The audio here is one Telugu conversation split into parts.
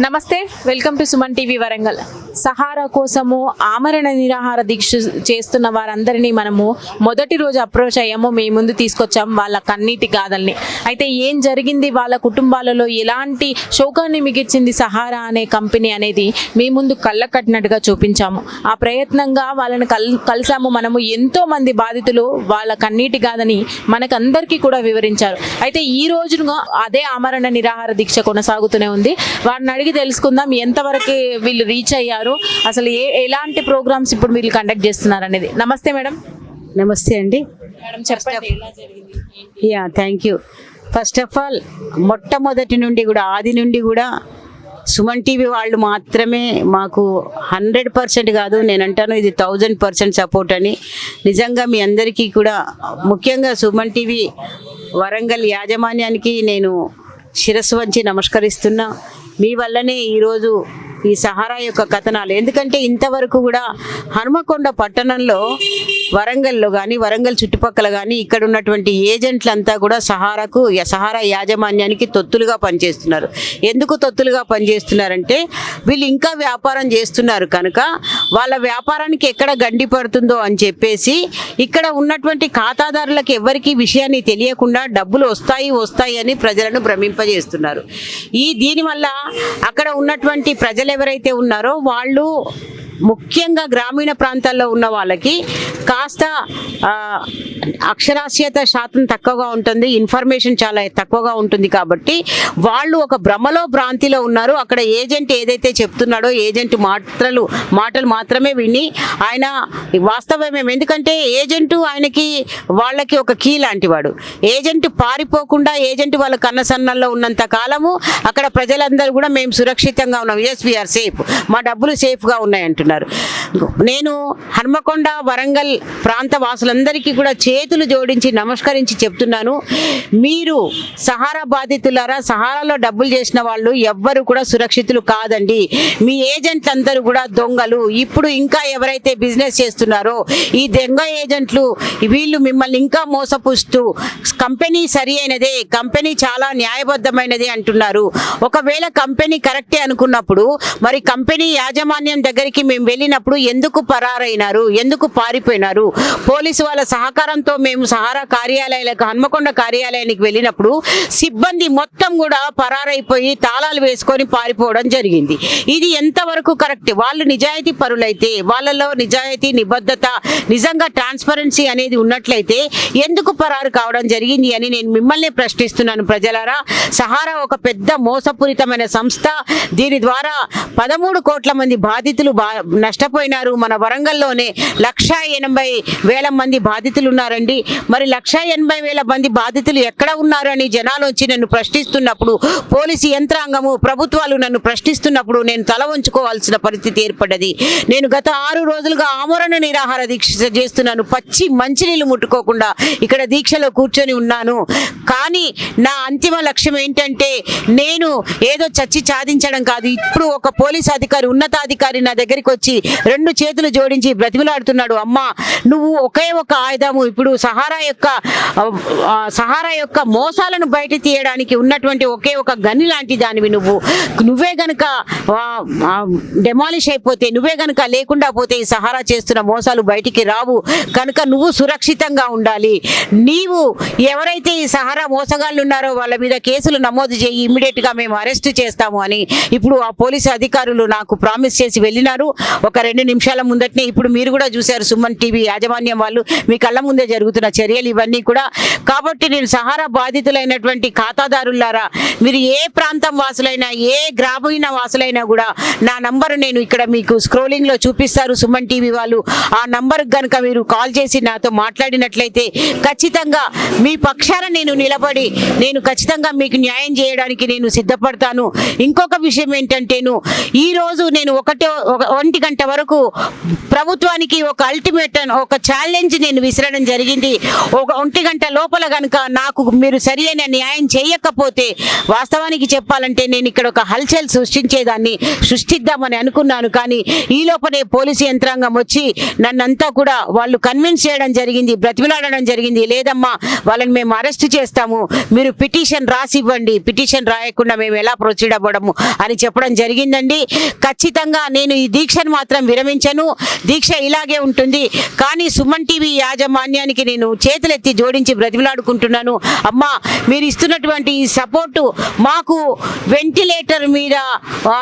నమస్తే welcome to Suman TV Warangal. Sahara కోసము ఆమరణ నిరాహార దీక్ష చేస్తున్న వారందరినీ మనము మొదటి రోజు అప్రోచ్ అయ్యాము. మీ ముందు తీసుకొచ్చాం వాళ్ళ కన్నీటి గాథల్ని. అయితే ఏం జరిగింది? వాళ్ళ కుటుంబాలలో ఎలాంటి శోకాన్ని మిగిల్చింది సహారా అనే కంపెనీ అనేది మీ ముందు కళ్ళ కట్టినట్టుగా చూపించాము. ఆ ప్రయత్నంగా వాళ్ళని కల్ కలిసాము. మనము ఎంతో మంది బాధితులు వాళ్ళ కన్నీటి గాథని మనకందరికీ కూడా వివరించారు. అయితే ఈ రోజున అదే ఆమరణ నిరాహార దీక్ష కొనసాగుతూనే ఉంది. వారిని అడిగి తెలుసుకుందాం ఎంతవరకు వీళ్ళు రీచ్ అయ్యారు. అసలు ఏ ఎలాంటి ప్రోగ్రామ్స్ ఇప్పుడు వీళ్ళు కండక్ట్ చేస్తున్నారు అనేది. నమస్తే మేడం. నమస్తే అండి. మేడం చెప్పండి yeah thank you first of all మొట్టమొదటి నుండి కూడా ఆది నుండి కూడా సుమన్ టీవీ వాళ్ళు మాత్రమే మాకు హండ్రెడ్ పర్సెంట్ కాదు నేను అంటాను ఇది థౌజండ్ పర్సెంట్ సపోర్ట్ అని. నిజంగా మీ అందరికీ కూడా ముఖ్యంగా సుమన్ టీవీ వరంగల్ యాజమాన్యానికి నేను శిరస్సు వంచి నమస్కరిస్తున్నా. మీ వల్లనే ఈరోజు ఈ సహారా యొక్క కథనాలు. ఎందుకంటే ఇంతవరకు కూడా హనుమకొండ పట్టణంలో వరంగల్లో కానీ వరంగల్ చుట్టుపక్కల కానీ ఇక్కడ ఉన్నటువంటి ఏజెంట్లంతా కూడా సహారాకు సహారా యాజమాన్యానికి తొత్తులుగా పనిచేస్తున్నారు. ఎందుకు తొత్తులుగా పనిచేస్తున్నారంటే వీళ్ళు ఇంకా వ్యాపారం చేస్తున్నారు కనుక వాళ్ళ వ్యాపారానికి ఎక్కడ గండి పడుతుందో అని చెప్పేసి ఇక్కడ ఉన్నటువంటి ఖాతాదారులకు ఎవరికి విషయాన్ని తెలియకుండా డబ్బులు వస్తాయి వస్తాయి అని ప్రజలను భ్రమింపజేస్తున్నారు. ఈ దీనివల్ల అక్కడ ఉన్నటువంటి ప్రజలు ఎవరైతే ఉన్నారో వాళ్ళు ముఖ్యంగా గ్రామీణ ప్రాంతాల్లో ఉన్న వాళ్ళకి కాస్త అక్షరాస్యత శాతం తక్కువగా ఉంటుంది ఇన్ఫర్మేషన్ చాలా తక్కువగా ఉంటుంది కాబట్టి వాళ్ళు ఒక భ్రమలో భ్రాంతిలో ఉన్నారు. అక్కడ ఏజెంట్ ఏదైతే చెప్తున్నాడో ఏజెంట్ మాటలు మాటలు మాత్రమే విని ఆయన వాస్తవమే. ఎందుకంటే ఏజెంటు ఆయనకి వాళ్ళకి ఒక కీ లాంటి వాడు ఏజెంట్ పారిపోకుండా ఏజెంట్ వాళ్ళ కన్నసన్నల్లో ఉన్నంత కాలము అక్కడ ప్రజలందరూ కూడా మేము సురక్షితంగా ఉన్నాం. ఎస్ వీఆర్ సేఫ్ మా డబ్బులు సేఫ్గా ఉన్నాయంటున్నారు నేను హన్మకొండ వరంగల్ ప్రాంత వాసులందరికీ కూడా చేతులు జోడించి నమస్కరించి చెప్తున్నాను. మీరు సహారా బాధితులారా సహారాలో డబ్బులు చేసిన వాళ్ళు ఎవ్వరు కూడా సురక్షితులు కాదండి. మీ ఏజెంట్లు అందరూ కూడా దొంగలు. ఇప్పుడు ఇంకా ఎవరైతే బిజినెస్ చేస్తున్నారో ఈ దొంగ ఏజెంట్లు వీళ్ళు మిమ్మల్ని ఇంకా మోసపుస్తూ కంపెనీ సరి అయినదే కంపెనీ చాలా న్యాయబద్ధమైనది అంటున్నారు. ఒకవేళ కంపెనీ కరెక్టే అనుకున్నప్పుడు మరి కంపెనీ యాజమాన్యం దగ్గరికి మేము వెళ్ళినప్పుడు ఎందుకు పరారైనారు? ఎందుకు పారిపోయినారు? పోలీసు వాళ్ళ సహకారంతో మేము సహారా కార్యాలయాలకు హన్మకొండ కార్యాలయానికి వెళ్ళినప్పుడు సిబ్బంది మొత్తం కూడా పరారైపోయి తాళాలు వేసుకొని పారిపోవడం జరిగింది. ఇది ఎంతవరకు కరెక్ట్? వాళ్ళు నిజాయితీ పరులైతే వాళ్ళలో నిజాయితీ నిబద్ధత నిజంగా ట్రాన్స్పరెన్సీ అనేది ఉన్నట్లయితే ఎందుకు పరారు కావడం జరిగింది అని నేను మిమ్మల్ని ప్రశ్నిస్తున్నాను ప్రజలారా. సహారా ఒక పెద్ద మోసపూరితమైన సంస్థ. దీని ద్వారా పదమూడు కోట్ల మంది బాధితులు బా నష్టపోయినారు. మన వరంగల్లోనే లక్ష ఎనభై వేల మంది బాధితులు ఉన్నారండి. మరి లక్ష ఎనభై వేల మంది బాధితులు ఎక్కడ ఉన్నారు అని జనాలు వచ్చి నన్ను ప్రశ్నిస్తున్నప్పుడు పోలీసు యంత్రాంగము ప్రభుత్వాలు నన్ను ప్రశ్నిస్తున్నప్పుడు నేను తల వంచుకోవాల్సిన పరిస్థితి ఏర్పడ్డది. నేను గత ఆరు రోజులుగా ఆమరణ నిరాహార దీక్ష చేస్తున్నాను. పచ్చి మంచినీళ్ళు ముట్టుకోకుండా ఇక్కడ దీక్షలో కూర్చొని ఉన్నాను. కానీ నా అంతిమ లక్ష్యం ఏంటంటే నేను ఏదో చచ్చి సాధించడం కాదు. ఇప్పుడు ఒక పోలీస్ అధికారి ఉన్నతాధికారి నా దగ్గరికి వచ్చి రెండు చేతులు జోడించి బ్రతిమలాడుతున్నాడు. అమ్మా నువ్వు ఒకే ఒక ఆయుధము. ఇప్పుడు సహారా యొక్క సహారా యొక్క మోసాలను బయట తీయడానికి ఉన్నటువంటి ఒకే ఒక గని లాంటి దానివి నువ్వు. నువ్వే గనుక డెమాలిష్ అయిపోతే నువ్వే గనుక లేకుండా పోతే ఈ సహారా చేస్తున్న మోసాలు బయటికి రావు. కనుక నువ్వు సురక్షితంగా ఉండాలి. నీవు ఎవరైతే ఈ సహారా మోసగాళ్ళు ఉన్నారో వాళ్ళ మీద కేసులు నమోదు చేయి ఇమ్మీడియట్గా మేము అరెస్ట్ చేస్తాము అని ఇప్పుడు ఆ పోలీసు అధికారులు నాకు ప్రామిస్ చేసి వెళ్ళినారు. ఒక రెండు నిమిషాల ముందటనే ఇప్పుడు మీరు కూడా చూశారు సుమన్ టీవీ యాజమాన్యం వాళ్ళు మీ కళ్ళ ముందే జరుగుతున్న చర్యలు ఇవన్నీ కూడా. కాబట్టి నేను సహారా బాధితులైనటువంటి ఖాతాదారులారా మీరు ఏ ప్రాంతం వాసులైనా ఏ గ్రామీణ వాసులైనా కూడా నా నంబరు నేను ఇక్కడ మీకు స్క్రోలింగ్లో చూపిస్తారు సుమన్ టీవీ వాళ్ళు. ఆ నంబర్కి కనుక మీరు కాల్ చేసి నాతో మాట్లాడినట్లయితే ఖచ్చితంగా మీ పక్షాన నేను నిలబడి నేను ఖచ్చితంగా మీకు న్యాయం చేయడానికి నేను సిద్ధపడతాను. ఇంకొక విషయం ఏంటంటేను ఈరోజు నేను ఒకటో ఒక ఒంటి గంట వరకు ప్రభుత్వానికి ఒక అల్టిమేట్ ఒక ఛాలెంజ్ నేను విసిరడం జరిగింది. ఒక ఒంటి గంట లోపల కనుక నాకు మీరు సరి అయిన న్యాయం చేయకపోతే వాస్తవానికి చెప్పాలంటే నేను ఇక్కడ ఒక హల్చల్ సృష్టించేదాన్ని సృష్టిద్దామని అనుకున్నాను. కానీ ఈ లోపలే పోలీసు యంత్రాంగం వచ్చి నన్నంతా కూడా వాళ్ళు కన్విన్స్ చేయడం జరిగింది బ్రతిమలాడడం జరిగింది. లేదమ్మా వాళ్ళని మేము అరెస్ట్ చేస్తాము. మీరు పిటిషన్ రాసి ఇవ్వండి పిటిషన్ రాయకుండా మేము ఎలా ప్రొసీడ్ అవ్వడము అని చెప్పడం జరిగిందండి. ఖచ్చితంగా నేను ఈ దీక్షను మాత్రం విరమించను. దీక్ష ఇలాగే ఉంటుంది. కానీ సుమన్ టీవీ యాజమాన్యానికి నేను చేతులెత్తి జోడించి బ్రతిమలాడుకుంటున్నాను. అమ్మా మీరు ఇస్తున్నటువంటి ఈ సపోర్టు మాకు వెంటిలేటర్ మీద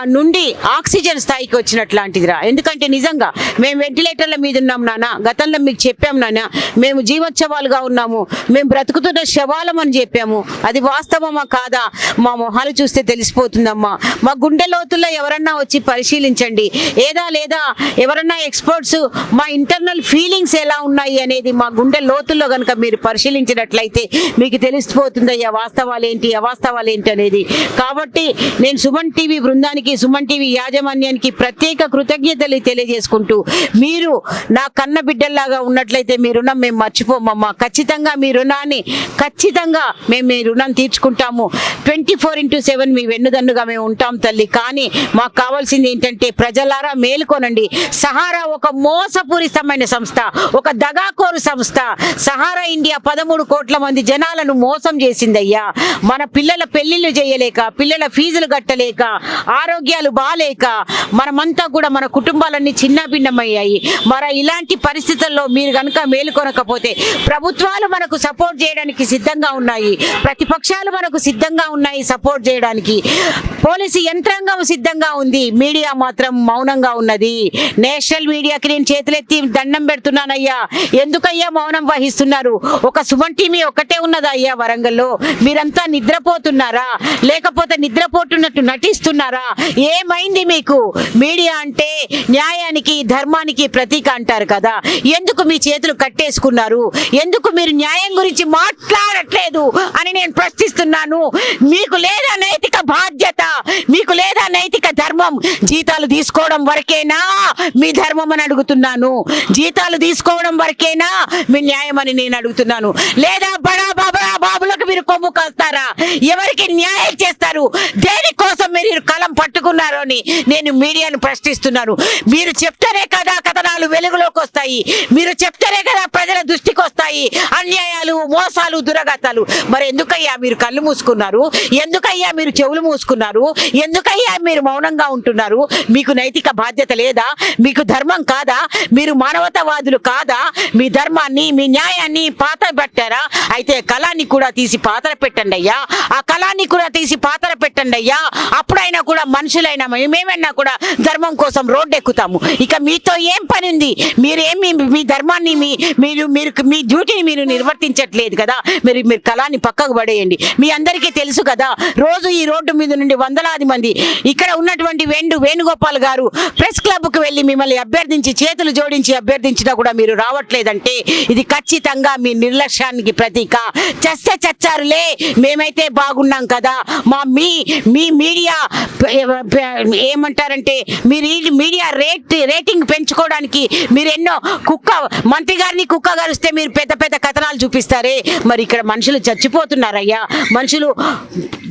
నుండి ఆక్సిజన్ స్థాయికి వచ్చినట్లాంటిదిరా. ఎందుకంటే నిజంగా మేము వెంటిలేటర్ల మీద ఉన్నాం నాన్న. గతంలో మీకు చెప్పాం నాన్న మేము జీవోత్సవాలుగా ఉన్నాము. మేము బ్రతుకుతున్న శవాలం అని చెప్పాము. అది వాస్తవమా కాదా? మా మొహాలు చూస్తే తెలిసిపోతుందమ్మా. మా గుండె లోతుల్లో ఎవరన్నా వచ్చి పరిశీలించండి. ఏదా లేదా ఎవరన్నా ఎక్స్పర్ట్స్ మా ఇంటర్నల్ ఫీలింగ్స్ ఎలా ఉన్నాయి అనేది మా గుండె లోతుల్లో కనుక మీరు పరిశీలించినట్లయితే మీకు తెలిసిపోతుందయ్యా వాస్తవాలు ఏంటి అవాస్తవాలు ఏంటి అనేది. కాబట్టి నేను సుమన్ టీవీ బృందానికి సుమన్ టీవీ యాజమాన్యానికి ప్రత్యేక కృతజ్ఞతలు తెలియజేసుకుంటూ మీరు నా కన్న బిడ్డల్లాగా ఉన్నట్లయితే మీ రుణం మేము మర్చిపోమమ్మా. ఖచ్చితంగా మీ రుణాన్ని ఖచ్చితంగా మేము మీ రుణం తీర్చుకుంటాము. ట్వంటీ ఫోర్ ఇంటూ సెవెన్ మీ వెన్నుదన్నుగా మేము ఉంటాం తల్లి. కానీ మాకు కావాల్సింది ఏంటంటే ప్రజలారా మేలుకోనండి. సహారా ఒక మోసపూరితమైన సంస్థ ఒక దగాకోరు సంస్థ. సహారా ఇండియా పదమూడు కోట్ల మంది జనాలను మోసం చేసిందయ్యా. మన పిల్లల పెళ్ళిళ్ళు చేయలేక పిల్లల ఫీజులు కట్టలేక ఆరోగ్యాలు బాలేక మనమంతా కూడా మన కుటుంబాలన్నీ చిన్నభిన్నమయ్యాయి. మరి ఇలాంటి పరిస్థితుల్లో మీరు కనుక మేలుకొనకపోతే ప్రభుత్వాలు మనకు సపోర్ట్ చేయడానికి సిద్ధంగా ఉన్నాయి. ప్రతిపక్షాలు మనకు సిద్ధంగా ఉన్నాయి సపోర్ట్ చేయడానికి. పోలీసు యంత్రాంగం సిద్ధంగా ఉంది. మీడియా మాత్రం మౌనంగా ఉన్నది. నేషనల్ మీడియాకి నేను చేతులెత్తి దండం పెడుతున్నానయ్యా. ఎందుకయ్యా మౌనం వహిస్తున్నారు? ఒక సుమన్ టీమీ ఒక్కటే ఉన్నదా అయ్యా వరంగల్లో? మీరంతా నిద్రపోతున్నారా? లేకపోతే నిద్రపోతున్నట్టు నటిస్తున్నారా? ఏమైంది మీకు? మీడియా అంటే న్యాయానికి ధర్మానికి ప్రతీక అంటారు కదా. ఎందుకు మీ చేతులు కట్టేసుకున్నారు? ఎందుకు మీరు న్యాయం గురించి మాట్లాడట్లేదు అని నేను ప్రశ్నిస్తున్నాను. మీకు లేదా నైతిక బాధ్యత? మీకు లేదా నైతిక ధర్మం? జీతాలు తీసుకోవడం వరకేనా? మీ ధర్మం అని అడుగుతున్నాను. జీతాలు తీసుకోవడం వరకేనా? మీ న్యాయం అని నేను అడుగుతున్నాను. లేదా బడా బాబా బాబులకు మీరు కొమ్ము కాస్తారా ఎవరికి న్యాయం చేస్తారు? దేనికోసం మీరు కలం పట్టుకున్నారో అని నేను మీడియాను ప్రశ్నిస్తున్నాను. మీరు చెప్తారే కదా కథనాలు వెలుగులోకి వస్తాయి మీరు చెప్తారే కదా ప్రజల దృష్టికి వస్తాయి అన్యాయాలు మోసాలు దురగతాలు మరి ఎందుకయ్యా మీరు కళ్ళు మూసుకున్నారు? ఎందుకయ్యా మీరు చెవులు మూసుకున్నారు? ఎందుకయ్యా మీరు మౌనంగా ఉంటున్నారు? మీకు నైతిక బాధ్యత లేదా? మీకు ధర్మం కాదా? మీరు మానవతావాదులు కాదా? మీ ధర్మాన్ని మీ న్యాయాన్ని పాత పెట్టారా అయితే కళాన్ని కూడా తీసి పాతర పెట్టండి అయ్యా. ఆ కళాన్ని కూడా తీసి పాతర పెట్టండి అయ్యా. అప్పుడైనా కూడా మనుషులైనా మేమేమన్నా కూడా ధర్మం కోసం రోడ్డు ఎక్కుతాము ఇక మీతో ఏం పని ఉంది మీరేమి మీ ధర్మాన్ని మీ మీరు మీరు మీ డ్యూటీని మీరు నిర్వర్తించట్లేదు కదా? మీరు మీరు కళాన్ని పక్కకు పడేయండి. మీ అందరికీ తెలుసు కదా రోజు ఈ రోడ్డు మీద నుండి వందలాది మంది ఇక్కడ ఉన్నటువంటి వేణు వేణుగోపాల్ గారు ప్రెస్ క్లబ్కు వెళ్ళి మిమ్మల్ని అభ్యర్థించి చేతులు జోడించి అభ్యర్థించినా కూడా మీరు రావట్లేదంటే ఇది ఖచ్చితంగా మీ నిర్లక్ష్యానికి ప్రతీక. చస్తే చచ్చారులే మేమైతే బాగున్నాం కదా. మా మీ మీ మీడియా ఏమంటారంటే మీరు మీడియా రేట్ రేటింగ్ పెంచుకోవడానికి మీరు ఎన్నో కుక్క మంత్రి గారిని కుక్క గారిస్తే మీరు పెద్ద పెద్ద కథనాలు చూపిస్తారే. మరి ఇక్కడ మనుషులు చచ్చిపోతున్నారయ్యా. మనుషులు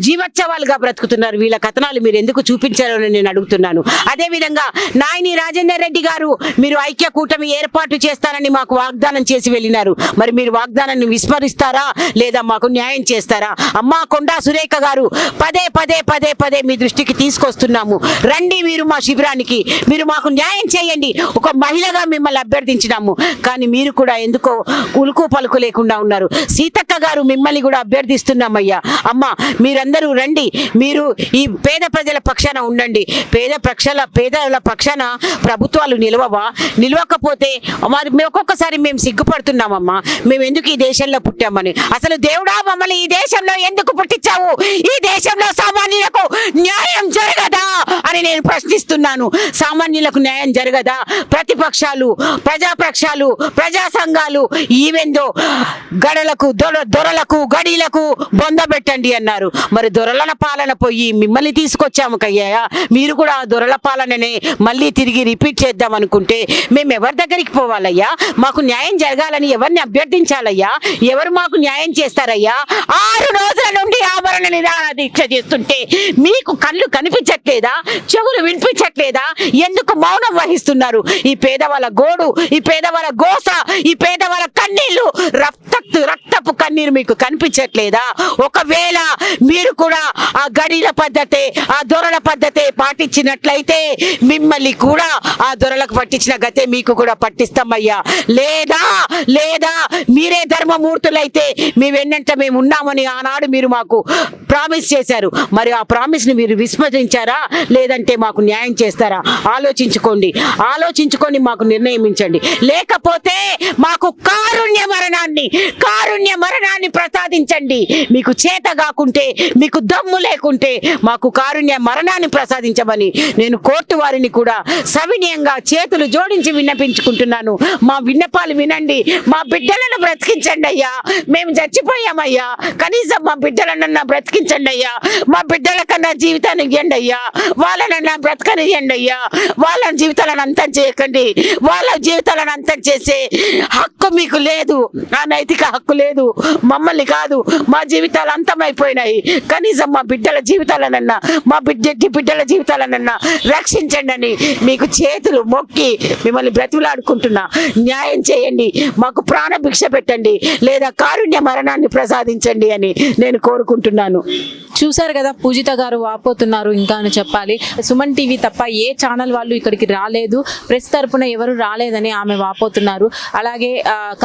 జీవోత్సవాలుగా బ్రతుకుతున్నారు. వీళ్ళ కథనాలు మీరు ఎందుకు చూపించారని నేను అడుగుతున్నాను. అదేవిధంగా నాయని రాజేందర్ రెడ్డి గారు మీరు ఐక్య కూటమి ఏర్పాటు చేస్తారని మాకు వాగ్దానం చేసి వెళ్ళినారు. మరి మీరు వాగ్దానాన్ని విస్మరిస్తారా? లేదా మాకు న్యాయం చేస్తారా? అమ్మా కొండా సురేఖ గారు పదే పదే పదే పదే మీ దృష్టికి తీసుకొస్తారు. చేస్తున్నాము రండి మీరు మా శిబిరానికి. మీరు మాకు న్యాయం చేయండి. ఒక మహిళగా మిమ్మల్ని అభ్యర్థించినాము. కానీ మీరు కూడా ఎందుకో ఉలుకు పలుకు లేకుండా ఉన్నారు. సీతక్క గారు మిమ్మల్ని కూడా అభ్యర్థిస్తున్నామయ్యా. అమ్మ మీరందరూ రండి. మీరు ఈ పేద ప్రజల పక్షాన ఉండండి. పేద పక్షాల పేదల పక్షాన ప్రభుత్వాలు నిలవవా? నిలవకపోతే మరి ఒక్కొక్కసారి మేము సిగ్గుపడుతున్నామమ్మా. మేము ఎందుకు ఈ దేశంలో పుట్టామని? అసలు దేవుడా మమ్మల్ని ఈ దేశంలో ఎందుకు పుట్టించావు? ఈ దేశంలో సామాన్యులకు న్యాయం జరగదా అని నేను ప్రశ్నిస్తున్నాను. సామాన్యులకు న్యాయం జరగదా? ప్రతిపక్షాలు ప్రజాపక్షాలు ప్రజా సంఘాలు ఈవెందో గడలకు దొర దొరలకు గడీలకు బొంద పెట్టండి అన్నారు. మరి దొరలన పాలన పోయి మిమ్మల్ని తీసుకొచ్చాము కయ్యా. మీరు కూడా ఆ దొరల పాలననే మళ్ళీ తిరిగి రిపీట్ చేద్దాం అనుకుంటే మేము ఎవరి దగ్గరికి పోవాలయ్యా? మాకు న్యాయం జరగాలని ఎవరిని అభ్యర్థించాలయ్యా? ఎవరు మాకు న్యాయం చేస్తారయ్యా? ఆరు రోజుల నుండి ఆభరణ నిరాహార దీక్ష చేస్తుంటే మీకు కళ్ళు కనిపించ కనిపించట్లేదా చెవులు వినిపించట్లేదా? ఎందుకు మౌనం వహిస్తున్నారు? ఈ పేదవాళ్ళ గోడు ఈ పేదవాళ్ళ గోస ఈ పేదవాళ్ళ కన్నీళ్ళు రక్త రక్తపు కన్నీరు మీకు కనిపించట్లేదా? ఒకవేళ మీరు కూడా ఆ గడిల పద్ధతే ఆ దొరల పద్ధతే పాటించినట్లయితే మిమ్మల్ని కూడా ఆ దొరలకు పట్టించిన గతే మీకు కూడా పట్టిస్తామయ్యా. లేదా లేదా మీరే ధర్మమూర్తులైతే మీ వెన్నంట మేము ఉన్నామని ఆనాడు మీరు మాకు ప్రామిస్ చేశారు. మరి ఆ ప్రామిస్ని మీరు విస్మరించారు? లేదంటే మాకు న్యాయం చేస్తారా? ఆలోచించుకోండి. ఆలోచించుకొని మాకు నిర్ణయించండి. లేకపోతే మాకు కారుణ్య మరణాన్ని కారుణ్య మరణాన్ని ప్రసాదించండి. మీకు చేత కాకుంటే మీకు దమ్ము లేకుంటే మాకు కారుణ్య మరణాన్ని ప్రసాదించమని నేను కోర్టు వారిని కూడా సవినీయంగా చేతులు జోడించి విన్నపించుకుంటున్నాను. మా విన్నపాలు వినండి. మా బిడ్డలను బ్రతికించండి అయ్యా. మేము చచ్చిపోయామయ్యా. కనీసం మా బిడ్డలనన్నా బ్రతికించండి అయ్యా. మా బిడ్డల కన్నా జీవితాన్ని ఇవ్వండి అయ్యా. వాళ్ళనన్నా బ్రతకనియండి అయ్యా. వాళ్ళ జీవితాలను అంతం చేయకండి. వాళ్ళ జీవితాలను అంతం చేసే హక్కు మీకు లేదు. ఆ నైతిక హక్కు లేదు. మమ్మల్ని కాదు. మా జీవితాలు అంతమైపోయినాయి. కనీసం మా బిడ్డల జీవితాలనన్నా మా బిడ్డ బిడ్డల జీవితాలనన్నా రక్షించండి అని మీకు చేతులు మొక్కి మిమ్మల్ని బ్రతిమలాడుకుంటున్నా. న్యాయం చేయండి. మాకు ప్రాణ భిక్ష పెట్టండి. లేదా కారుణ్య మరణాన్ని ప్రసాదించండి అని నేను కోరుకుంటున్నాను. చూశారు కదా పూజిత గారు వాపోతున్నారు ఇంకా అని చెప్పాలి. సుమన్ టీవీ తప్ప ఏ ఛానల్ వాళ్ళు ఇక్కడికి రాలేదు. ప్రెస్ తరపున ఎవరు రాలేదని ఆమె వాపోతున్నారు. అలాగే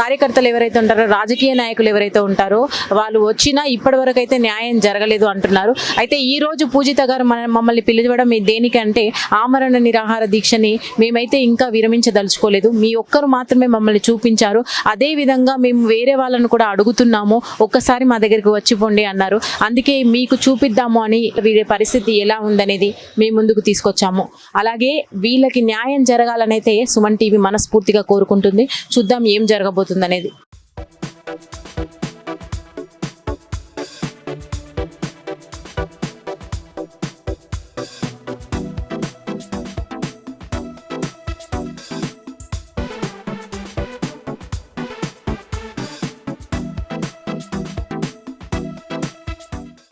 కార్యకర్తలు ఎవరైతే ఉంటారో రాజకీయ నాయకులు ఎవరైతే ఉంటారో వాళ్ళు వచ్చినా ఇప్పటి వరకు అయితే న్యాయం జరగలేదు అంటున్నారు. అయితే ఈ రోజు పూజిత గారు మన మమ్మల్ని పిలిచడం దేనికంటే ఆమరణ నిరాహార దీక్షని మేమైతే ఇంకా విరమించదలుచుకోలేదు. మీ ఒక్కరు మాత్రమే మమ్మల్ని చూపించారు. అదే విధంగా మేము వేరే వాళ్ళను కూడా అడుగుతున్నాము. ఒక్కసారి మా దగ్గరికి వచ్చిపోండి అన్నారు. అందుకే మీకు చూపిద్దాము అని వీరి పరిస్థితి ఎలా ఉందనేది మీ ముందుకు తీసుకొచ్చాము. అలాగే వీళ్ళకి న్యాయం జరగాలనైతే సుమన్ టీవీ మనస్ఫూర్తిగా కోరుకుంటుంది. చూద్దాం ఏం జరగబోతుంది అనేది